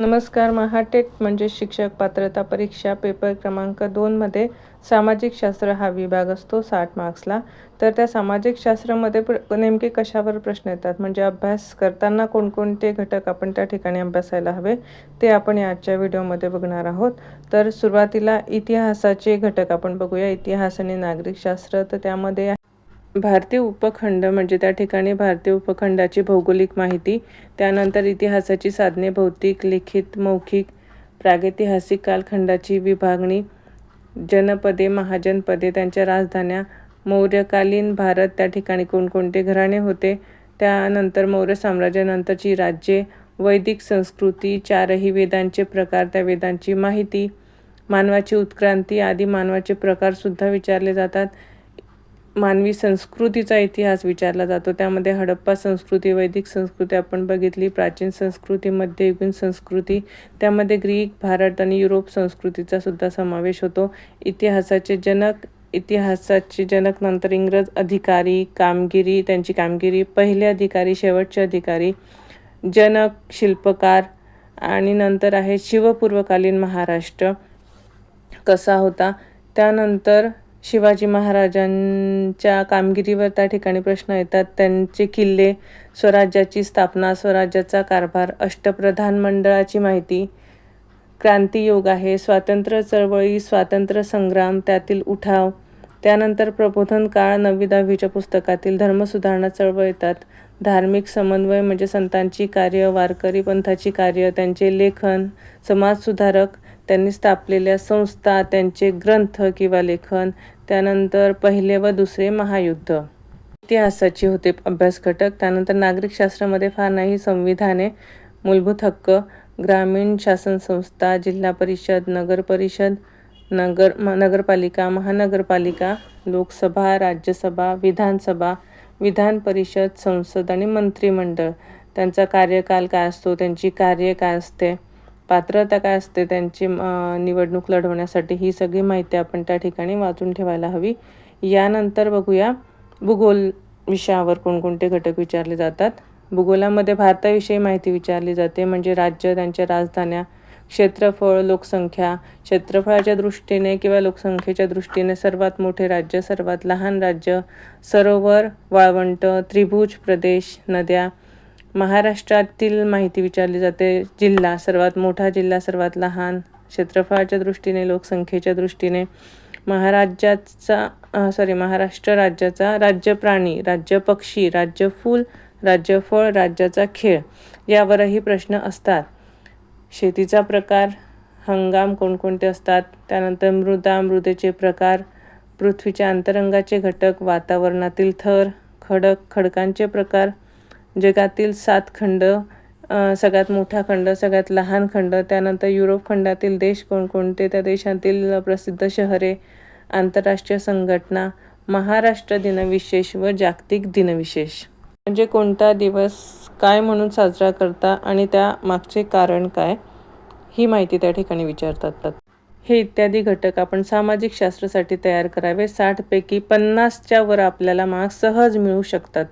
नमस्कार महाटेट म्हणजे शिक्षक पात्रता परीक्षा पेपर क्रमांक दोनमध्ये सामाजिक शास्त्र हा विभाग असतो साठ मार्क्सला तर त्या सामाजिक शास्त्रामध्ये प्र नेमके कशावर प्रश्न येतात? म्हणजे अभ्यास करताना कोणकोणते घटक आपण त्या ठिकाणी अभ्यासायला हवे ते आपण आजच्या व्हिडिओमध्ये बघणार आहोत. तर सुरुवातीला इतिहासाचे घटक आपण बघूया. इतिहास आणि नागरिकशास्त्र तर त्यामध्ये भारतीय उपखंड म्हणजे त्या ठिकाणी भारतीय उपखंडाची भौगोलिक माहिती त्यानंतर इतिहासाची साधने भौतिक लिखित मौखिक प्रागैतिहासिक कालखंडाची विभागणी जनपदे महाजनपदे त्यांच्या राजधान्या मौर्यकालीन भारत त्या ठिकाणी कोणकोणते घराणे होते त्यानंतर मौर्य साम्राज्यानंतरची राज्ये वैदिक संस्कृती चारही वेदांचे प्रकार त्या वेदांची माहिती मानवाची उत्क्रांती आदी मानवाचे प्रकारसुद्धा विचारले जातात. मानवी संस्कृतीचा इतिहास विचारला जातो. त्यामध्ये हडप्पा संस्कृती वैदिक संस्कृती आपण बघितली प्राचीन संस्कृती मध्ययुगीन संस्कृती त्यामध्ये ग्रीक भारत आणि युरोप संस्कृतीचा सुद्धा समावेश होतो. इतिहासाचे जनक इतिहासाचे जनक नंतर इंग्रज अधिकारी कामगिरी त्यांची कामगिरी पहिले अधिकारी शेवटचे अधिकारी जनक शिल्पकार आणि नंतर आहे शिवपूर्वकालीन महाराष्ट्र कसा होता. त्यानंतर शिवाजी महाराजांच्या कामगिरीवर त्या ठिकाणी प्रश्न येतात. त्यांचे किल्ले स्वराज्याची स्थापना स्वराज्याचा कारभार अष्टप्रधान मंडळाची माहिती क्रांतियोग आहे स्वातंत्र्य चळवळी स्वातंत्र्य संग्राम त्यातील उठाव त्यानंतर प्रबोधन काळ नववी दहावीच्या पुस्तकातील धर्मसुधारणा चळवळ येतात. धार्मिक समन्वय म्हणजे संतांची कार्य वारकरी पंथाची कार्य त्यांचे लेखन समाजसुधारक त्यांनी स्थापलेल्या संस्था त्यांचे ग्रंथ किंवा लेखन त्यानंतर पहिले व दुसरे महायुद्ध. इतिहासाचे होते अभ्यास घटक त्यानंतर नागरिकशास्त्रामध्ये फार नाही संविधाने मूलभूत हक्क ग्रामीण शासन संस्था जिल्हा परिषद नगर परिषद नगर नगरपालिका महानगरपालिका लोकसभा राज्यसभा विधानसभा विधान परिषद संसद आणि मंत्रिमंडळ. त्यांचा कार्यकाल काय असतो? त्यांची कार्य काय असते. पात्रता काय असते त्यांची निवडणूक लढवण्यासाठी ही सगळी माहिती आपण त्या ठिकाणी वाचून ठेवायला हवी. यानंतर बघूया भूगोल विषयावर कोणकोणते घटक विचारले जातात. भूगोलामध्ये भारताविषयी माहिती विचारली जाते म्हणजे राज्य त्यांच्या राजधान्या क्षेत्रफळ लोकसंख्या. क्षेत्रफळाच्या दृष्टीने किंवा लोकसंख्येच्या दृष्टीने सर्वात मोठे राज्य सर्वात लहान राज्य सरोवर वाळवंट त्रिभुज प्रदेश नद्या महाराष्ट्रातील माहिती विचारली जाते. जिल्हा सर्वात मोठा जिल्हा सर्वात लहान. क्षेत्रफळाच्या दृष्टीने लोकसंख्येच्या दृष्टीने. महाराज्याचा सॉरी महाराष्ट्र राज्याचा राज्य प्राणी राज्य पक्षी राज्य फूल राज्य फळ राज्याचा खेळ यावरही प्रश्न असतात. शेतीचा प्रकार हंगाम कोणकोणते असतात? त्यानंतर मृदा मृदेचे प्रकार पृथ्वीच्या अंतरंगाचे घटक वातावरणातील थर खडक खडकांचे प्रकार जगातील सात खंड सगळ्यात मोठा खंड सगळ्यात लहान खंड त्यानंतर युरोप खंडातील देश कोणकोणते? त्या देशातील प्रसिद्ध शहरे आंतरराष्ट्रीय संघटना महाराष्ट्र दिनविशेष व जागतिक दिनविशेष. म्हणजे कोणता दिवस काय म्हणून साजरा करता आणि त्या मागचे कारण काय? ही माहिती त्या ठिकाणी विचारतात हे इत्यादी घटक आपण सामाजिक शास्त्रासाठी तयार करावे. साठपैकी पन्नासच्या वर आपल्याला मार्क्स सहज मिळू शकतात.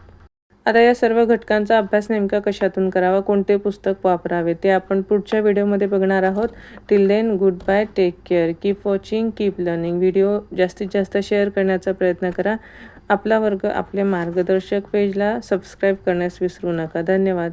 आता या सर्व घटकांचा अभ्यास नेमका कशातून करावा? कोणते पुस्तक वापरावे? ते आपण पुढच्या व्हिडिओमध्ये बघणार आहोत. Till then good bye take care keep watching keep learning video जास्तीत जास्त शेअर करण्याचा प्रयत्न करा. आपला वर्ग आपल्या मार्गदर्शक पेजला सबस्क्राईब करण्यास विसरू नका. धन्यवाद.